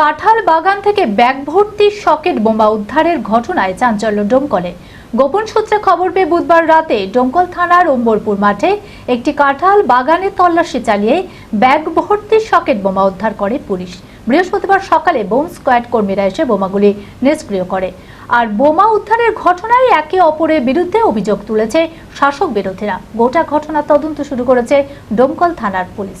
কাঁঠাল বাগান থেকে ব্যাগ ভর্তি সকেট বোমা উদ্ধারের ঘটনায় চাঞ্চল্য ডোমকলে। গোপন সূত্রে খবর পেয়ে বুধবার রাতে ডোমকল থানার অম্বরপুর মাঠে একটি কাঁঠাল বাগানে তল্লাশি চালিয়ে ব্যাগ ভর্তি সকেট বোমা উদ্ধার করে পুলিশ। বৃহস্পতিবার সকালে বোম স্কোয়াড কর্মীরা এসে বোমাগুলি নিষ্ক্রিয় করে। আর বোমা উদ্ধারের ঘটনায় একে অপরের বিরুদ্ধে অভিযোগ তুলেছে শাসক বিরোধীরা। গোটা ঘটনা তদন্ত শুরু করেছে ডোমকল থানার পুলিশ।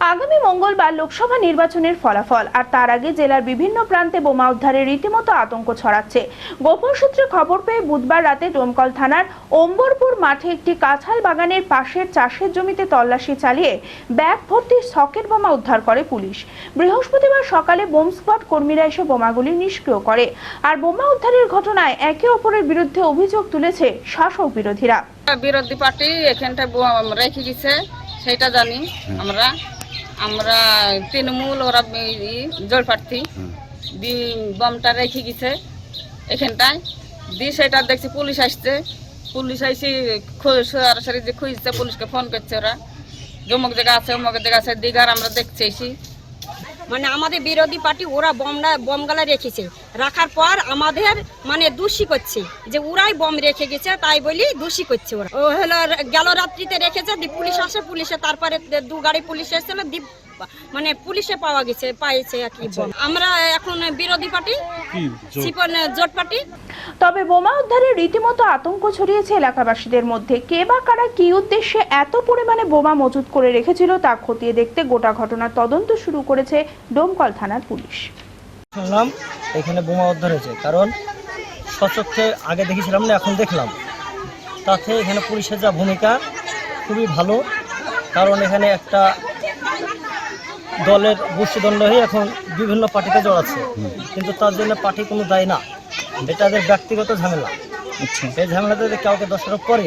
আগামী মঙ্গলবার লোকসভা নির্বাচনের ফলাফল আর তার আগে জেলার বিভিন্ন প্রান্তে বোমা উদ্ধারে রীতিমতো আতঙ্ক ছড়াচ্ছে। গোপন সূত্রে খবর পেয়ে বুধবার রাতে ডোমকল থানার অম্বরপুর মাঠে একটি কাঁঠাল বাগানের পাশের চাষের জমিতে তল্লাশি চালিয়ে ব্যাগ ভর্তি সকেট বোমা উদ্ধার করে পুলিশ। বৃহস্পতিবার সকালে বোম স্কোয়াড কর্মীরা এসে বোমাগুলি নিষ্ক্রিয় করে আর বোমা উদ্ধারের ঘটনায় একে অপরের বিরুদ্ধে অভিযোগ তুলেছে শাসক বিরোধীরা। বিরোধী পার্টি এখানটা রেখে গেছে সেটা জানি আমরা। আমরা তৃণমূল ওরা জোর প্রার্থী। দি বমটা রেখে গেছে এখানটায়। দি সেটা দেখছি পুলিশ আসছে। পুলিশ আইসি সরাসরি যে খুঁজছে পুলিশকে ফোন করছে ওরা। জমক জায়গা আছে অমুক জায়গা আছে দিঘার আমরা দেখছি মানে আমাদের বিরোধী পার্টি ওরা বমরা বমগালা রেখেছে। রাখার পর আমাদের মানে দোষী করছে। যে ওরাই বম রেখে গেছে তাই বলি দোষী করছে ওরা। ও হলো গেল রাত্রিতে রেখেছে দি পুলিশ আসে পুলিশে তারপরে দু গাড়ি পুলিশ এসেছিল দ্বীপ মানে পুলিশে পাওয়া গেছে পাইছে আর কি আমরা এখন বিরোধী পার্টি জোট পার্টি। তবে বোমা উদ্ধারে রীতিমতো আতঙ্ক ছড়িয়েছে এলাকাবাসীদের মধ্যে। কে বা কারা কি উদ্দেশ্যে এত পরিমাণে বোমা মজুত করে রেখেছিল তা খতিয়ে দেখতে গোটা ঘটনার তদন্ত শুরু করেছে ডোমকল থানার পুলিশ। শুনলাম এখানে বোমা উদ্ধার হয়েছে, কারণ সচক্ষে আগে দেখেছিলাম না, এখন দেখলাম। তাতে এখানে পুলিশের যা ভূমিকা, খুবই ভালো, কারণ এখানে একটা দলের গোষ্ঠীদণ্ড হয়ে এখন বিভিন্ন পার্টিতে জড়াচ্ছে। কিন্তু তার জন্য পার্টি কোনো দায় না। এটা তাদের ব্যক্তিগত ঝামেলা। এই ঝামেলাতে যদি কাউকে দশটা পরে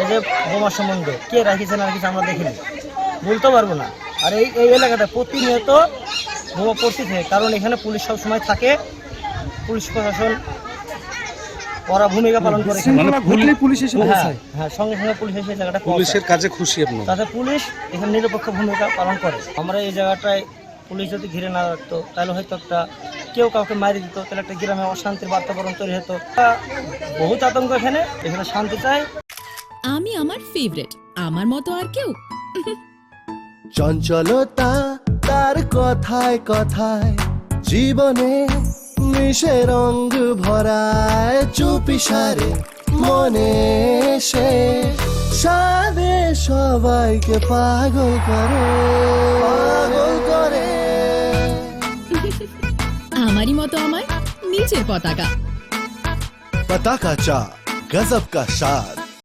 এই যে বোমা সম্বন্ধে কে রাখিছে না রাখিছে আমরা দেখিনি। বলতে পারব না। আর এই এই এলাকাটা প্রতিনিয়ত বোমা পড়তে থাকে কারণ এখানে পুলিশ সব সময় থাকে। পুলিশ প্রশাসন ওরা ভূমিকা পালন করে। ঘটলেই পুলিশ এসে হ্যাঁ হ্যাঁ সঙ্গে সঙ্গে পুলিশ এসে এই জায়গাটা পুলিশের। কাজে খুশি তাতে পুলিশ এখানে নিরপেক্ষ ভূমিকা পালন করে। আমরা এই জায়গাটায় পুলিশ যদি ঘিরে না রাখতো তাহলে হয়তো একটা কেউ কাউকে মারি দিত তাহলে একটা গ্রামে অশান্তির বাতাবরণ তৈরি হতো। বহুত আতঙ্ক এখানে এখানে শান্তি চাই। আমি আমার ফেভারিট আমার মতো আর কেউ? চঞ্চলতা তার কথায় কথায় জীবনে মিশে রঙ ভরায় চুপি সারে মনে সে। সাদে সবাইকে পাগল করে পাগল করে। তোমারই মতো আমায় নিজের পতাকা। পতাকা চা গজব কা স্বাদ